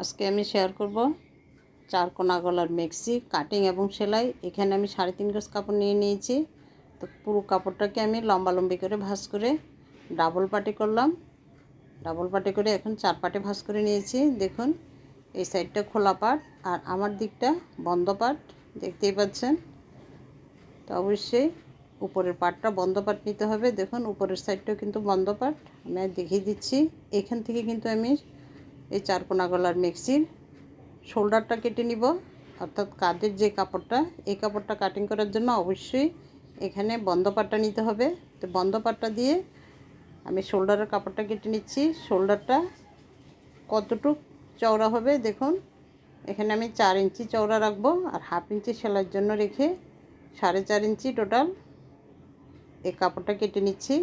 আজকে আমি শেয়ার করব চার কোনা গলার মেক্সি কাটিং এবং সেলাই। এখানে আমি সাড়ে তিন গজ কাপড় নিয়ে নিয়েছি। তো পুরো কাপড়টাকে আমি লম্বা লম্বি করে ভাঁজ করে ডাবল পাটি করলাম। ডাবল পাটি করে এখন চার পাটে ভাঁজ করে নিয়েছি। দেখুন, এই সাইডটা খোলা পাট আর আমার দিকটা বন্ধ পাট, দেখতেই পাচ্ছেন? তো অবশ্যই উপরের পাটটা বন্ধ পাট নিতে হবে। দেখুন, উপরের সাইডটাও কিন্তু বন্ধ পাট, আমি দেখিয়ে দিচ্ছি। এখান থেকে কিন্তু আমি এই চার কোনা গলার মিক্সির শোল্ডারটা কেটে নিব। অর্থাৎ কাঁধের যে কাপড়টা, এই কাপড়টা কাটিং করার জন্য অবশ্যই এখানে বন্ধ পাটটা নিতে হবে। তো বন্ধ পাটটা দিয়ে আমি শোল্ডারের কাপড়টা কেটে নিচ্ছি। শোল্ডারটা কতটুক চওড়া হবে দেখুন। এখানে আমি চার ইঞ্চি চওড়া রাখব আর হাফ ইঞ্চি সেলাইয়ের জন্য রেখে সাড়ে চার ইঞ্চি টোটাল এই কাপড়টা কেটে নিচ্ছি।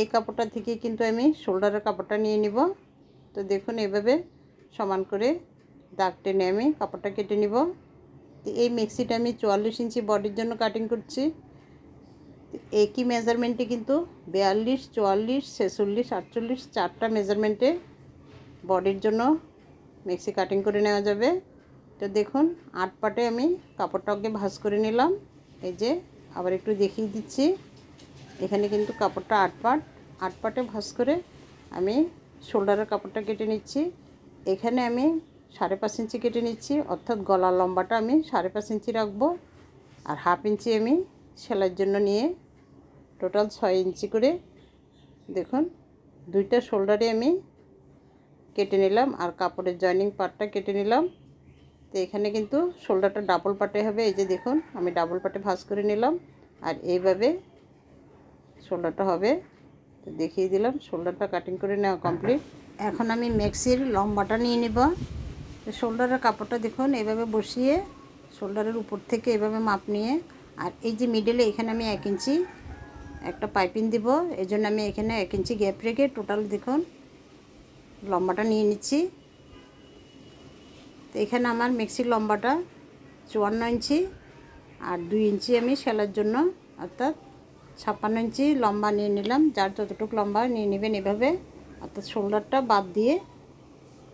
এই কাপড়টা থেকে কিন্তু আমি শোল্ডারের কাপড়টা নিয়ে নিব। তো দেখুন, এভাবে সমান করে দাগ টেনে আমি কাপড়টা কেটে নিব। তো এই মিক্সিটা আমি চুয়াল্লিশ ইঞ্চি বডির জন্য কাটিং করছি। একই মেজারমেন্টে কিন্তু বিয়াল্লিশ, চুয়াল্লিশ, ছেচল্লিশ, আটচল্লিশ চারটা মেজারমেন্টে বডির জন্য মিক্সি কাটিং করে নেওয়া যাবে। তো দেখুন, আট পাটে আমি কাপড়টাকে ভাঁজ করে নিলাম। এই যে, আবার একটু দেখিয়ে দিচ্ছি। এখানে কিন্তু কাপড়টা আট পাট, আট পাটে ভাঁজ করে আমি শোল্ডারের কাপড়টা কেটে নিচ্ছি। এখানে আমি সাড়ে পাঁচ ইঞ্চি কেটে নিচ্ছি, অর্থাৎ গলার লম্বাটা আমি সাড়ে পাঁচ ইঞ্চি রাখব। আর হাফ ইঞ্চি আমি সেলাইয়ের জন্য নিয়ে টোটাল ছয় ইঞ্চি করে, দেখুন, দুইটা শোল্ডারে আমি কেটে নিলাম আর কাপড়ের জয়নিং পার্টটা কেটে নিলাম। তো এখানে কিন্তু শোল্ডারটা ডাবল পাটে হবে, এই যে দেখুন, আমি ডাবল পাটে ভাঁজ করে নিলাম। আর এইভাবে শোল্ডারটা হবে। দেখিয়ে দিলাম, শোল্ডারটা কাটিং করে নেওয়া কমপ্লিট এখন আমি ম্যাক্সির লম্বাটা নিয়ে নেব। শোল্ডারের কাপড়টা দেখুন, এভাবে বসিয়ে শোল্ডারের উপর থেকে এভাবে মাপ নিয়ে। আর এই যে মিডলে এখানে আমি এক ইঞ্চি একটা পাইপিং দিব এই জন্য আমি এখানে এক ইঞ্চি গ্যাপ রেখে টোটাল দেখুন, লম্বাটা নিয়ে নিচ্ছি। তো এখানে আমার মিক্সির লম্বাটা চুয়ান্ন ইঞ্চি, আর দুই ইঞ্চি আমি সেলার জন্য, অর্থাৎ ছাপ্পান্ন ইঞ্চি লম্বা নিয়ে নিলাম, যার যতটুকু লম্বা নিয়ে নেবেন এভাবে। অর্থাৎ শোল্ডারটা বাদ দিয়ে,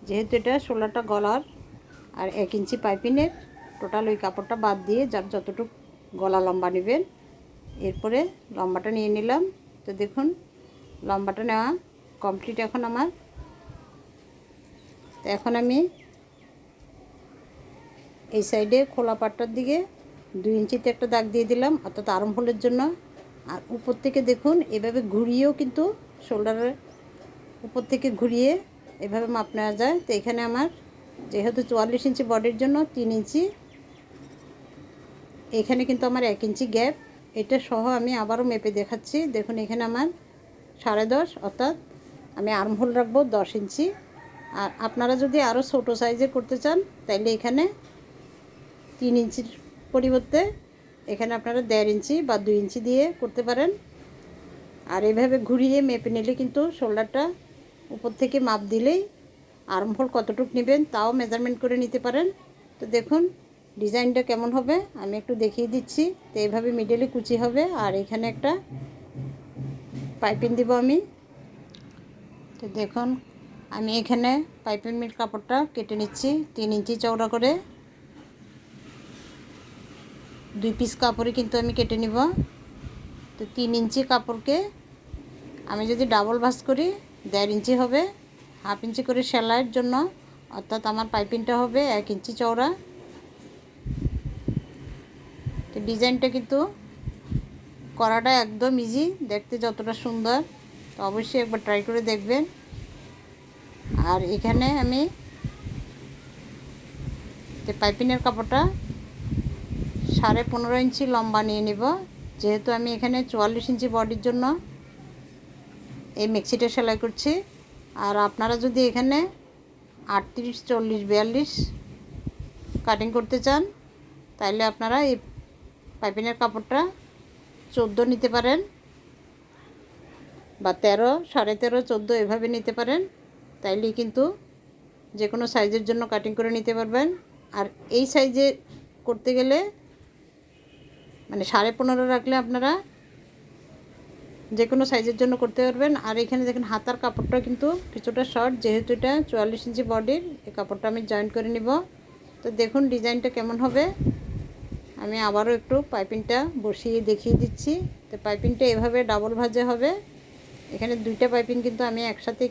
যেহেতু এটা শোল্ডারটা গলার, আর এক ইঞ্চি পাইপিনের, টোটাল ওই কাপড়টা বাদ দিয়ে যার যতটুকু গলা লম্বা নেবেন, এরপরে লম্বাটা নিয়ে নিলাম। তো দেখুন, লম্বাটা নেওয়া কমপ্লিট এখন আমার। তো এখন আমি এই সাইডে খোলা পাটটার দিকে দুই ইঞ্চিতে একটা দাগ দিয়ে দিলাম, অর্থাৎ আরম্ভলের জন্য। আর উপর থেকে দেখুন, এভাবে ঘুরিয়েও কিন্তু শোল্ডারের উপর থেকে ঘুরিয়ে এভাবে মাপ নেওয়া যায়। তো এখানে আমার যেহেতু চুয়াল্লিশ ইঞ্চি বডির জন্য তিন ইঞ্চি, এখানে কিন্তু আমার এক ইঞ্চি গ্যাপ এটা সহ আমি আবারও মেপে দেখাচ্ছি। দেখুন, এখানে আমার সাড়ে দশ, অর্থাৎ আমি আর্মহোল রাখব দশ ইঞ্চি। আর আপনারা যদি আরও ছোটো সাইজে করতে চান, তাইলে এখানে তিন ইঞ্চির পরিবর্তে এখানে আপনারা দেড় ইঞ্চি বা দুই ইঞ্চি দিয়ে করতে পারেন। আর এভাবে ঘুরিয়ে মেপে নিলে কিন্তু শোল্ডারটা উপর থেকে মাপ দিলেই আর্মহোল কতটুক নেবেন তাও মেজারমেন্ট করে নিতে পারেন। তো দেখুন, ডিজাইনটা কেমন হবে আমি একটু দেখিয়ে দিচ্ছি। তো এইভাবে মিডলে কুচি হবে আর এখানে একটা পাইপিং দিব আমি। তো দেখুন, আমি এখানে পাইপিং মিল কাপড়টা কেটে নিচ্ছি, তিন ইঞ্চি চওড়া করে। দুই পিস কাপড়ে কিন্তু আমি কেটে নিব। তো তিন ইঞ্চি কাপড়কে আমি যদি ডাবল ভাস করি, দেড় ইঞ্চি হবে। হাফ ইঞ্চি করে সেলাইয়ের জন্য, অর্থাৎ আমার পাইপিংটা হবে এক ইঞ্চি চওড়া। তো ডিজাইনটা কিন্তু করাটা একদম ইজি দেখতে যতটা সুন্দর, তো অবশ্যই একবার ট্রাই করে দেখবেন। আর এখানে আমি যে পাইপিংয়ের কাপড়টা সাড়ে পনেরো ইঞ্চি লম্বা নিয়ে নিব। যেহেতু আমি এখানে চুয়াল্লিশ ইঞ্চি বডির জন্য এই মিক্সিটা সেলাই করছি। আর আপনারা যদি এখানে আটত্রিশ, চল্লিশ, বিয়াল্লিশ কাটিং করতে চান, তাইলে আপনারা এই পাইপিনের কাপড়টা চোদ্দ নিতে পারেন বা তেরো, সাড়ে তেরো, চোদ্দ এভাবে নিতে পারেন। তাইলে কিন্তু যে কোনো সাইজের জন্য কাটিং করে নিতে পারবেন। আর এই সাইজে করতে গেলে মানে সাড়ে পনেরো রাখলে আপনারা যে কোনো সাইজের জন্য করতে পারবেন। আর এখানে দেখেন হাতার কাপড়টা কিন্তু কিছুটা শর্ট, যেহেতু এটা চুয়াল্লিশ ইঞ্চি বডির, এই কাপড়টা আমি জয়েন করে নিব। তো দেখুন ডিজাইনটা কেমন হবে। আমি আবারও একটু পাইপিংটা বসিয়ে দেখিয়ে দিচ্ছি। তো পাইপিংটা এভাবে ডাবল ভাজে হবে। এখানে দুইটা পাইপিং কিন্তু আমি একসাথেই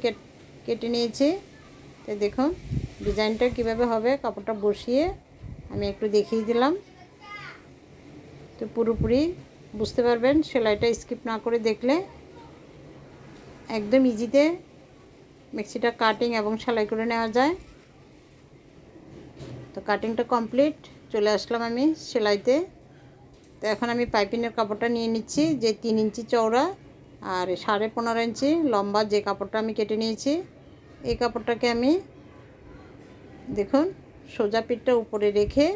কেটে নিয়েছি। তো দেখুন ডিজাইনটা কীভাবে হবে, কাপড়টা বসিয়ে আমি একটু দেখিয়ে দিলাম। তো পুরোপুরি বুঝতে পারবেন, সেলাইটা স্কিপ না করে দেখলে একদম ইজিতে মিক্সিটা কাটিং এবং সেলাই করে নেওয়া যায়। তো কাটিংটা কমপ্লিট চলে আসলাম আমি সেলাইতে। তো এখন আমি পাইপিংয়ের কাপড়টা নিয়ে নিচ্ছি, যে তিন ইঞ্চি চওড়া আর সাড়ে পনেরো ইঞ্চি লম্বা যে কাপড়টা আমি কেটে নিয়েছি, এই কাপড়টাকে আমি দেখুন সোজা পিঠটা উপরে রেখে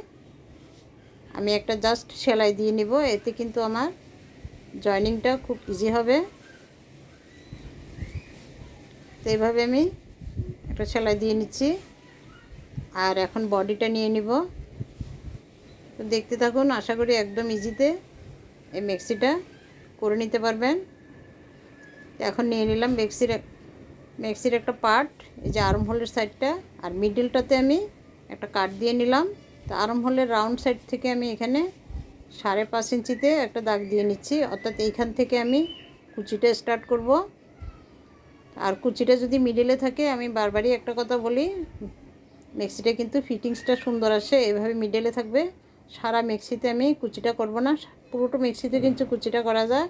আমি একটা জাস্ট সেলাই দিয়ে নিব, এতে কিন্তু আমার জয়নিংটা খুব ইজি হবে। তো এইভাবে আমি একটা সেলাই দিয়ে নিচ্ছি। আর এখন বডিটা নিয়ে নিব। তো দেখতে থাকুন, আশা করি একদম ইজিতে এই মেক্সিটা করে নিতে পারবেন। এখন নিয়ে নিলাম মেক্সির মেক্সির একটা পার্ট, এই যে আরম হোলের সাইডটা আর মিডিলটাতে আমি একটা কাট দিয়ে নিলাম। তো আরম হলে রাউন্ড সাইড থেকে আমি এখানে সাড়ে পাঁচ ইঞ্চিতে একটা দাগ দিয়ে নিচ্ছি। অর্থাৎ এইখান থেকে আমি কুচিটা স্টার্ট করব। আর কুচিটা যদি মিডিলে থাকে, আমি বারবারই একটা কথা বলি মেক্সিটা কিন্তু ফিটিংসটা সুন্দর আসে, এভাবে মিডলে থাকবে। সারা মেক্সিতে আমি কুচিটা করব না, পুরোটা মেক্সিতে কিন্তু কুচিটা করা যায়।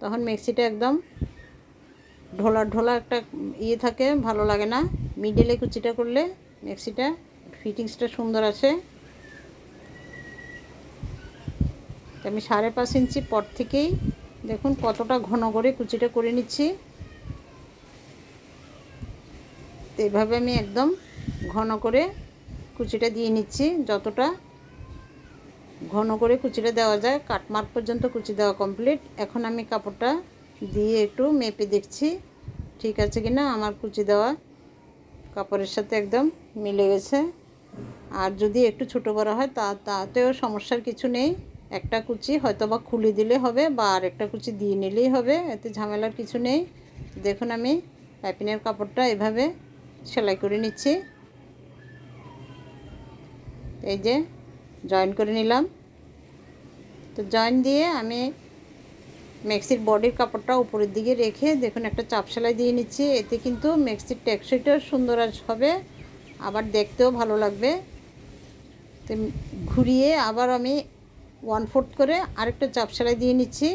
তখন মেক্সিটা একদম ঢোলা ঢোলা একটা ইয়ে থাকে, ভালো লাগে না। মিডলে কুচিটা করলে মেক্সিটা ফিটিংসটা সুন্দর আসে। আমি সাড়ে পাঁচ ইঞ্চি পর থেকেই দেখুন কতটা ঘন করে কুচিটা করে নিচ্ছি। তো এভাবে আমি একদম ঘন করে কুচিটা দিয়ে নিচ্ছি। যতটা ঘন করে কুচিটা দেওয়া যায় কাটমার্ক পর্যন্ত কুচি দেওয়া কমপ্লিট এখন আমি কাপড়টা দিয়ে একটু মেপে দেখছি, ঠিক আছে কি না আমার কুচি দেওয়া কাপড়ের সাথে একদম মিলে গেছে। আর যদি একটু ছোটো করা হয়, তা, তাতেও সমস্যার কিছু নেই। একটা কুচি হয়তো বা খুলে দিলে হবে বা আর একটা কুচি দিয়ে নিলেই হবে, এতে ঝামেলার কিছু নেই। দেখুন আমি পাইপিনের কাপড়টা এভাবে সেলাই করে নিচ্ছি। এই যে জয়েন করে নিলাম। তো জয়েন দিয়ে আমি মেক্সির বডির কাপড়টা উপরের দিকে রেখে দেখুন একটা চাপ সেলাই দিয়ে নিচ্ছি, এতে কিন্তু মেক্সির টেক্সচারটাও সুন্দর হবে, আবার দেখতেও ভালো লাগবে। তো ঘুরিয়ে আবার আমি ওয়ান ফোর্থ করে আরেকটা চাপ সেলাই দিয়ে নিচ্ছি।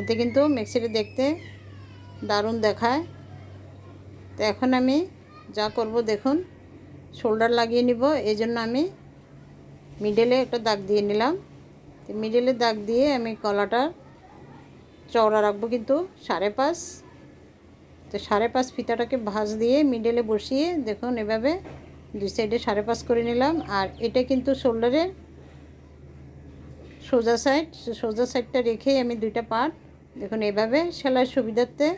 এতে কিন্তু মিক্সিটা দেখতে দারুণ দেখায়। তো এখন আমি যা করব দেখুন, শোল্ডার লাগিয়ে নিব। এই জন্য আমি মিডলে একটা দাগ দিয়ে নিলাম। তো মিডলে দাগ দিয়ে আমি কলাটার চওড়া রাখব কিন্তু সাড়ে পাঁচ। তো সাড়ে পাঁচ ফিতাটাকে ভাঁজ দিয়ে মিডেলে বসিয়ে দেখুন এভাবে দুই সাইডে সাড়ে পাঁচ করে নিলাম। আর এটা কিন্তু শোল্ডারের সোজা সাইড। সোজা সাইডটা রেখেই আমি দুইটা পার্ট। দেখুন, এভাবে সেলাইয়ের সুবিধার্থে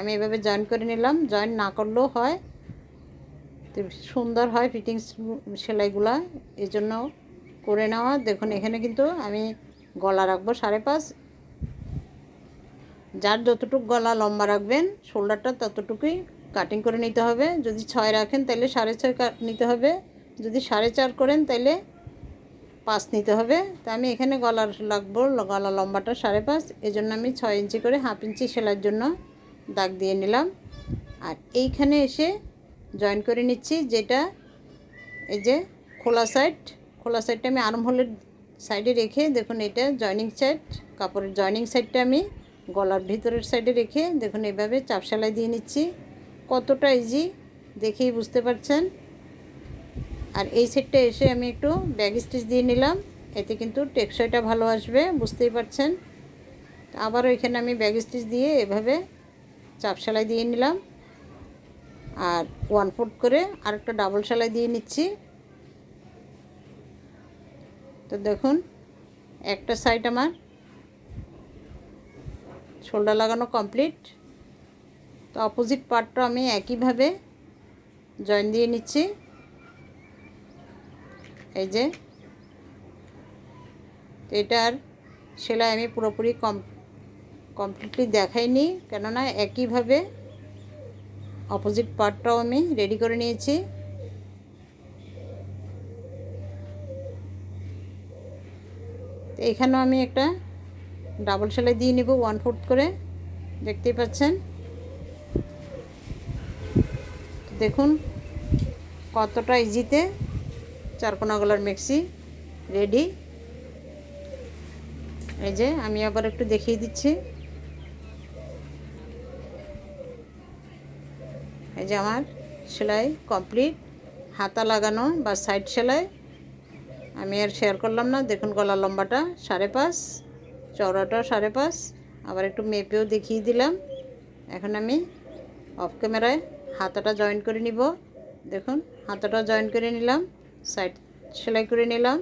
আমি এভাবে জয়েন করে নিলাম। জয়েন না করলেও হয়। তো সুন্দর হয় ফিটিংস সেলাইগুলা। এই জন্য করে নেওয়া। দেখুন, এখানে কিন্তু আমি গলা রাখব সাড়ে পাঁচ। যার যতটুকু গলা লম্বা রাখবেন, শোল্ডারটা ততটুকুই কাটিং করে নিতে হবে। যদি ছয় রাখেন তাহলে সাড়ে ছয় নিতে হবে। যদি সাড়ে চার করেন তাহলে পাঁচ নিতে হবে। তা আমি এখানে গলার লাগবো, গলা লম্বাটা সাড়ে পাঁচ। এই জন্য আমি ছয় ইঞ্চি করে হাফ ইঞ্চি সেলাইয়ের জন্য দাগ দিয়ে নিলাম। আর এইখানে এসে জয়েন করে নিচ্ছি যেটা এই যে খোলা সাইড খোলা সাইডটা আমি আর্ম হোলের সাইডে রেখে দেখুন এটা জয়নিং সাইড কাপড়ের জয়নিং সাইডটা আমি গলার ভিতরের সাইডে রেখে দেখুন এভাবে চাপ সেলাই দিয়ে নিচ্ছি। কতটা ইজি দেখেই বুঝতে পারছেন? আর এই সেটটা এসে আমি একটু ব্যাগ স্টিচ দিয়ে নিলাম। এতে কিন্তু টেকসইটা ভালো আসবে, বুঝতেই পারছেন? আবারও এখানে আমি ব্যাগ স্টিচ দিয়ে এভাবে চাপ সেলাই দিয়ে নিলাম। আর ওয়ান ফুট করে আরেকটা ডাবল সেলাই দিয়ে নিচ্ছি। তো দেখুন, একটা সাইড আমার শোল্ডার লাগানো কমপ্লিট তো অপোজিট পার্টটা আমি একইভাবে জয়েন দিয়ে নিচ্ছি। এই যে এটার সেলাই আমি পুরোপুরি কম কমপ্লিটলি দেখাইনি, কেননা একইভাবে অপোজিট পার্টটাও আমি রেডি করে নিয়েছি। এখানেও আমি একটা ডাবল সেলাই দিয়ে নিব ওয়ান ফোর্থ করে, দেখতেই পাচ্ছেন। দেখুন, কতটা ইজিতে চারকোনা গলার মেক্সি রেডি এই যে, আমি আবার একটু দেখিয়ে দিচ্ছি। এই যে আমার সেলাই কমপ্লিট হাতা লাগানো বা সাইড সেলাই। আমি আর শেয়ার করলাম না। দেখুন গলা লম্বাটা সাড়ে পাঁচ, চওড়াটা সাড়ে পাঁচ। আবার একটু মেপেও দেখিয়ে দিলাম। এখন আমি অফ ক্যামেরায় হাতাটা জয়েন করে নিব। দেখুন হাতাটা জয়েন করে নিলাম সাইড সেলাই করে নিলাম।